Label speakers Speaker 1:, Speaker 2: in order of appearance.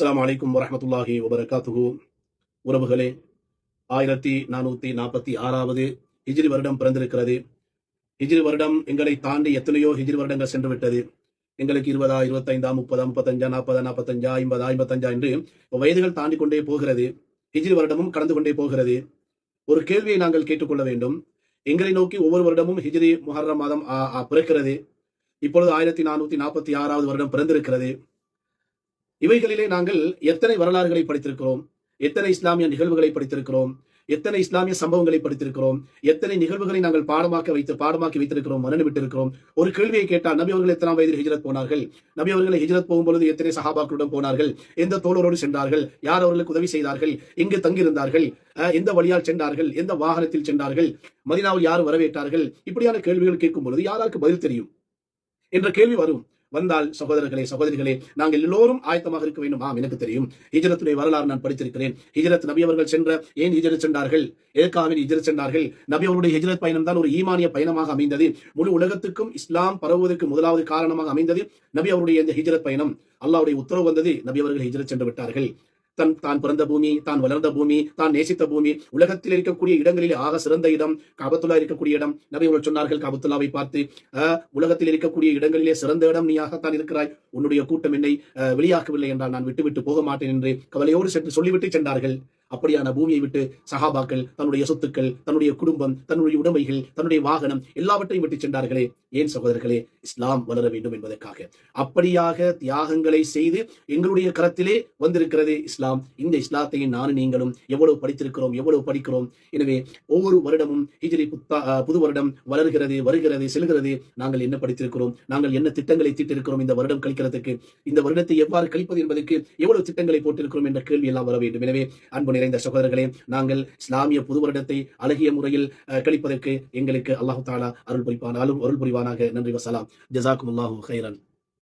Speaker 1: அஸ்லாம் வலைக்கம் வரமத்துல்லாஹி வபரகாத்துஹு. உறவுகளே ஆயிரத்தி நானூத்தி நாற்பத்தி ஆறாவது ஹிஜ்ரி வருடம் பிறந்திருக்கிறது. ஹிஜ்ரி வருடம் எங்களை தாண்டி எத்தனையோ ஹிஜ்ரி வருடங்கள் சென்று விட்டது எங்களுக்கு இருபதா இருபத்தைந்தா முப்பதா முப்பத்தஞ்சா நாற்பதா நாற்பத்தஞ்சா ஐம்பதா ஐம்பத்தஞ்சா என்று வயதுகள் தாண்டி கொண்டே போகிறது. ஹிஜ்ரி வருடமும் கடந்து கொண்டே போகிறது. ஒரு கேள்வியை நாங்கள் கேட்டுக்கொள்ள வேண்டும். எங்களை நோக்கி ஒவ்வொரு வருடமும் ஹிஜ்ரி முஹர்ரம் மாதம் பிறக்கிறது. இப்பொழுது ஆயிரத்தி நானூத்தி நாற்பத்தி ஆறாவது வருடம் பிறந்திருக்கிறது. இவைகளிலே நாங்கள் எத்தனை வரலாறுகளை படித்திருக்கிறோம்? எத்தனை இஸ்லாமிய நிகழ்வுகளை படித்திருக்கிறோம்? எத்தனை இஸ்லாமிய சம்பவங்களை படித்திருக்கிறோம்? எத்தனை நிகழ்வுகளை நாங்கள் பாடமாக்க வைத்து பாடமாக்கி வைத்திருக்கிறோம் மனநு விட்டிருக்கிறோம்? ஒரு கேள்வியை கேட்டால் நபி அவர்கள் எத்தனாம் வயதில் ஹிஜரத் போனார்கள்? நபி அவர்கள் ஹிஜரத் போகும்பொழுது எத்தனை சகாபாக்களுடன் போனார்கள்? எந்த தோழரோடு சென்றார்கள்? யார் அவர்களுக்கு உதவி செய்தார்கள்? எங்கு தங்கியிருந்தார்கள்? அஹ், எந்த வழியால் சென்றார்கள்? எந்த வாகனத்தில் சென்றார்கள்? மதினாவில் யார் வரவேற்றார்கள்? இப்படியான கேள்விகள் கேட்கும் பொழுது யாருக்கு பதில் தெரியும்? என்ற கேள்வி வரும். வந்தால் சகோதரர்களே சகோதரிகளே நாங்கள் எல்லோரும் ஆயத்தமாக இருக்க வேண்டும். ஆம் எனக்கு தெரியும். ஹிஜரத்துடைய வரலாறு நான் படித்திருக்கிறேன். ஹிஜரத் நபி அவர்கள் சென்ற ஏன் ஹிஜரத் சென்றார்கள்? எதற்காக ஹிஜரத் சென்றார்கள். நபி அவருடைய ஹிஜரத் பயணம் தான் ஒரு ஈமானிய பயணமாக அமைந்தது. முழு உலகத்துக்கும் இஸ்லாம் பரவுவதற்கு முதலாவது காரணமாக அமைந்தது நபி அவருடைய இந்த ஹிஜரத் பயணம். அல்லாஹ்வுடைய உத்தரவு வந்தது நபி அவர்கள் ஹிஜரத் சென்று விட்டார்கள். தன் தான் பிறந்த பூமி தான் வளர்ந்த பூமி தான் நேசித்த பூமி. உலகத்தில் இருக்கக்கூடிய இடங்களில் ஆக சிறந்த இடம் காபத்துல்லா இருக்கக்கூடிய இடம். நபி அவர்கள் சொன்னார்கள் காபத்துல்லாவை பார்த்து உலகத்தில் இருக்கக்கூடிய இடங்களிலே சிறந்த இடம் நீயாகத்தான் இருக்கிறாய். உன்னுடைய கூட்டம் என்னை அஹ், என்றால் நான் விட்டுவிட்டு போக மாட்டேன் என்று கவலையோடு சென்று சொல்லிவிட்டு சென்றார்கள். அப்படியான பூமியை விட்டு சகாபாக்கள் தன்னுடைய சொத்துக்கள் தன்னுடைய குடும்பம் தன்னுடைய உடைமைகள் தன்னுடைய வாகனம் எல்லாவற்றையும் விட்டு சென்றார்களே. ஏன் சகோதரர்களே இஸ்லாம் வளர வேண்டும் என்பதற்காக. அப்படியாக தியாகங்களை செய்து எங்களுடைய கரத்திலே வந்திருக்கிறது இஸ்லாம். இந்த இஸ்லாத்தை நானும் நீங்களும் எவ்வளவு படித்திருக்கிறோம் எவ்வளவு படிக்கிறோம். எனவே ஒவ்வொரு வருடமும் ஹிஜிரி புத்தா புது வருடம் வளர்கிறது வருகிறது செல்கிறது. நாங்கள் என்ன படித்திருக்கிறோம்? நாங்கள் என்ன திட்டங்களை தீட்டிருக்கிறோம் இந்த வருடம் கழிக்கிறதுக்கு? இந்த வருடத்தை எவ்வாறு கழிப்பது என்பதற்கு எவ்வளவு திட்டங்களை போட்டிருக்கிறோம் என்ற கேள்வி எல்லாம் வர வேண்டும். எனவே அன்பு நிறைந்த சகோதரர்களே நாங்கள் இஸ்லாமிய புது வருடத்தை அழகிய முறையில் அஹ், கழிப்பதற்கு எங்களுக்கு அல்லாஹு தாலா அருள் புரிப்பான் அருள் புரிவானாக. நன்றி வசலாம் ஜசாக்கும் அல்லாஹூ ஹைரன்